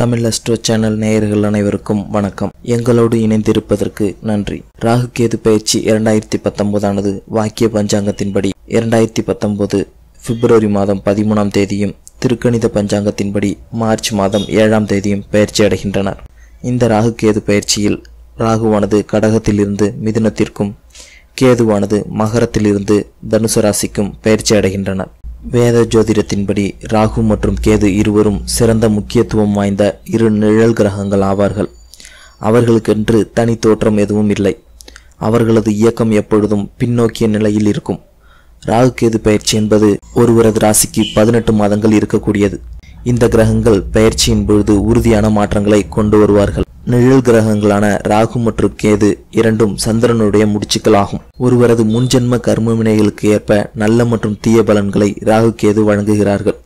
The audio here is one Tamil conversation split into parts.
தமிழ் அஸ்ட்ரோ சேனல் நேயர்கள் அனைவருக்கும் வணக்கம். எங்களோடு இணைந்திருப்பதற்கு நன்றி. ராகு கேது பயிற்சி இரண்டாயிரத்தி பத்தொன்பதானது வாக்கிய பஞ்சாங்கத்தின்படி. இரண்டாயிரத்தி பத்தொன்பது பிப்ரவரி மாதம் பதிமூணாம் தேதியும் திருக்கணித பஞ்சாங்கத்தின்படி மார்ச் மாதம் ஏழாம் தேதியும் பயிற்சி அடைகின்றனர். இந்த ராகு கேது பயிற்சியில் ராகுவானது கடகத்திலிருந்து மிதுனத்திற்கும் கேதுவானது மகரத்திலிருந்து தனுசு ராசிக்கும் பயிற்சி அடைகின்றனர். வேத ஜோதிடத்தின்படி ராகு மற்றும் கேது இருவரும் சிறந்த முக்கியத்துவம் வாய்ந்த இரு நிழல் கிரகங்கள் ஆவார்கள். அவர்களுக்கென்று தனி தோற்றம் எதுவும் இல்லை. அவர்களது இயக்கம் எப்பொழுதும் பின்னோக்கிய நிலையில் இருக்கும். ராகு கேது பயிற்சி என்பது ஒருவரது ராசிக்கு பதினெட்டு மாதங்கள் இருக்கக்கூடியது. இந்த கிரகங்கள் பயிற்சியின் பொழுது உறுதியான மாற்றங்களை கொண்டு வருவார்கள். நிழல் கிரகங்களான ராகு மற்றும் கேது இரண்டும் சந்திரனுடைய முடிச்சுக்கள் ஆகும் ஒருவரது முன்ஜென்ம கர்ம வினைகளுக்கு ஏற்ப நல்ல மற்றும் தீய பலன்களை ராகு கேது வழங்குகிறார்கள்.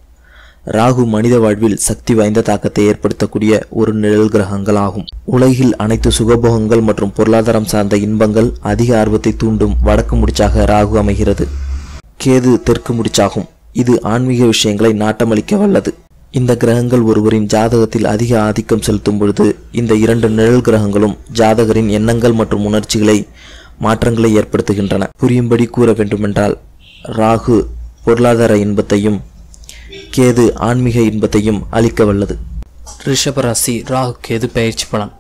ராகு மனித வாழ்வில் சக்தி வாய்ந்த தாக்கத்தை ஏற்படுத்தக்கூடிய ஒரு நிழல் கிரகங்கள் ஆகும் உலகில் அனைத்து சுகபோகங்கள் மற்றும் பொருளாதாரம் சார்ந்த இன்பங்கள் அதிக ஆர்வத்தை தூண்டும் வடக்கு முடிச்சாக ராகு அமைகிறது. கேது தெற்கு முடிச்சாகும். இது ஆன்மீக விஷயங்களை நாட்டமளிக்க வல்லது இந்த கிரகங்கள் ஒருவரின் ஜாதகத்தில் அதிக ஆதிக்கம் செலுத்தும் பொழுது இந்த இரண்டு நிழல் கிரகங்களும் ஜாதகரின் எண்ணங்கள் மற்றும் உணர்ச்சிகளை மாற்றங்களை ஏற்படுத்துகின்றன. புரியும்படி கூற வேண்டுமென்றால் ராகு பொருளாதார இன்பத்தையும் கேது ஆன்மீக இன்பத்தையும் அளிக்க வல்லது. ரிஷபராசி ராகு கேது பயிற்சி பலன்.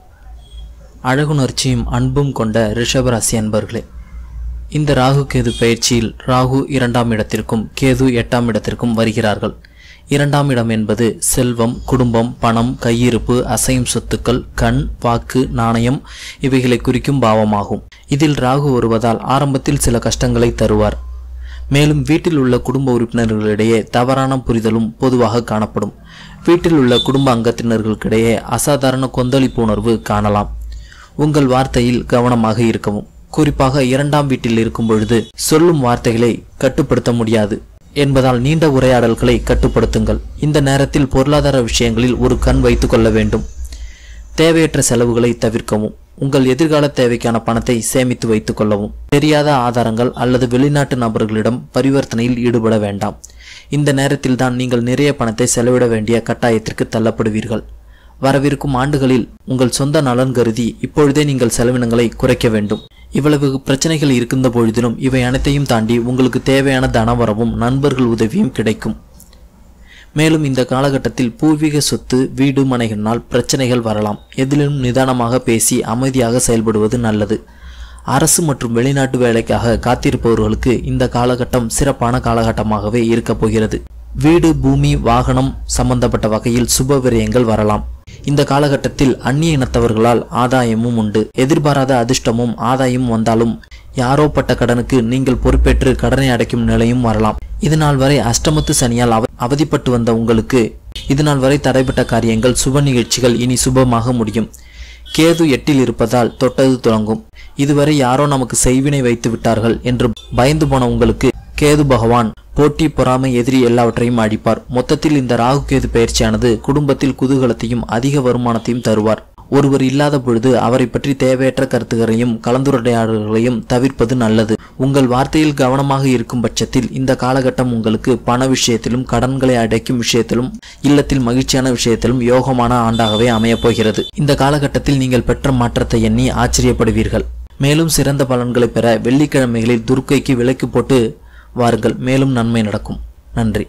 அழகுணர்ச்சியும் அன்பும் கொண்ட ரிஷபராசி அன்பர்களே இந்த ராகு கேது பயிற்சியில் ராகு இரண்டாம் இடத்திற்கும் கேது எட்டாம் இடத்திற்கும் வருகிறார்கள். இரண்டாம் இடம் என்பது செல்வம் குடும்பம் பணம் கையிருப்பு அசையும் சொத்துக்கள் கண் வாக்கு நாணயம் இவைகளை குறிக்கும் பாவமாகும். இதில் ராகு வருவதால் ஆரம்பத்தில் சில கஷ்டங்களை தருவார். மேலும் வீட்டில் உள்ள குடும்ப உறுப்பினர்களிடையே தவறான புரிதலும் பொதுவாக காணப்படும். வீட்டில் உள்ள குடும்ப அங்கத்தினர்களுக்கிடையே அசாதாரண கொந்தளிப்பு உணர்வு காணலாம். உங்கள் வார்த்தையில் கவனமாக இருக்கவும். குறிப்பாக இரண்டாம் வீட்டில் இருக்கும் பொழுது சொல்லும் வார்த்தைகளை கட்டுப்படுத்த முடியாது. என்பதால் நீண்ட உரையாடல்களை கட்டுப்படுத்துங்கள். இந்த நேரத்தில் பொருளாதார விஷயங்களில் ஒரு கண் வைத்துக்கொள்ள வேண்டும். தேவையற்ற செலவுகளை தவிர்க்கவும். உங்கள் எதிர்கால தேவைக்கான பணத்தை சேமித்து வைத்துக் கொள்ளவும். தெரியாத ஆதாரங்கள் அல்லது வெளிநாட்டு நபர்களிடம் பரிவர்த்தனையில் ஈடுபட வேண்டாம். இந்த நேரத்தில் தான் நீங்கள் நிறைய பணத்தை செலவிட வேண்டிய கட்டாயத்திற்கு தள்ளப்படுவீர்கள். வரவிருக்கும் ஆண்டுகளில் உங்கள் சொந்த நலன் கருதி இப்பொழுதே நீங்கள் செலவினங்களை குறைக்க வேண்டும். இவ்வளவு பிரச்சனைகள் இருக்கின்ற பொழுதிலும் இவை அனைத்தையும் தாண்டி உங்களுக்கு தேவையான தனவரவும் நண்பர்கள் உதவியும் கிடைக்கும். மேலும் இந்த காலகட்டத்தில் பூர்வீக சொத்து வீடு மனைகளினால் பிரச்சனைகள் வரலாம். எதிலும் நிதானமாக பேசி அமைதியாக செயல்படுவது நல்லது. அரசு மற்றும் வெளிநாட்டு வேலைக்காக காத்திருப்பவர்களுக்கு இந்த காலகட்டம் சிறப்பான காலகட்டமாகவே இருக்கப் போகிறது. வீடு பூமி வாகனம் சம்பந்தப்பட்ட வகையில் சுப விரயங்கள் வரலாம். இந்த காலகட்டத்தில் அந்நிய இனத்தவர்களால் ஆதாயமும் உண்டு. எதிர்பாராத அதிர்ஷ்டமும் ஆதாயமும் வந்தாலும் யாரோ பட்ட கடனுக்கு நீங்கள் பொறுப்பேற்று கடனை அடைக்கும் நிலையும் வரலாம். இதுநாள் வரை அஷ்டமத்து சனியால் அவ அவதிப்பட்டு வந்த உங்களுக்கு இதுநாள் வரை தடைப்பட்ட காரியங்கள் சுப நிகழ்ச்சிகள் இனி சுபமாக முடியும். கேது எட்டில் இருப்பதால் தொட்டது தொடங்கும். இதுவரை யாரோ நமக்கு செய்வினை வைத்து விட்டார்கள் என்று பயந்து போன உங்களுக்கு கேது பகவான் போட்டி பொறாமை எதிரி எல்லாவற்றையும் அடிப்பார். மொத்தத்தில் இந்த ராகு கேது பயிற்சியானது குடும்பத்தில் குதூகலத்தையும் அதிக வருமானத்தையும் தருவார். ஒருவர் இல்லாத பொழுது அவரை பற்றி தேவையற்ற கருத்துகளையும் கலந்துரையாடல்களையும் தவிர்ப்பது நல்லது. உங்கள் வார்த்தையில் கவனமாக இருக்கும் பட்சத்தில் இந்த காலகட்டம் உங்களுக்கு பண விஷயத்திலும் கடன்களை அடைக்கும் விஷயத்திலும் இல்லத்தில் மகிழ்ச்சியான விஷயத்திலும் யோகமான ஆண்டாகவே அமையப் போகிறது இந்த காலகட்டத்தில் நீங்கள் பெற்ற மாற்றத்தை எண்ணி ஆச்சரியப்படுவீர்கள். மேலும் சிறந்த பலன்களை பெற வெள்ளிக்கிழமைகளில் துர்க்கைக்கு விலைக்கு போட்டு வாருங்கள். மேலும் நன்மை நடக்கும். நன்றி.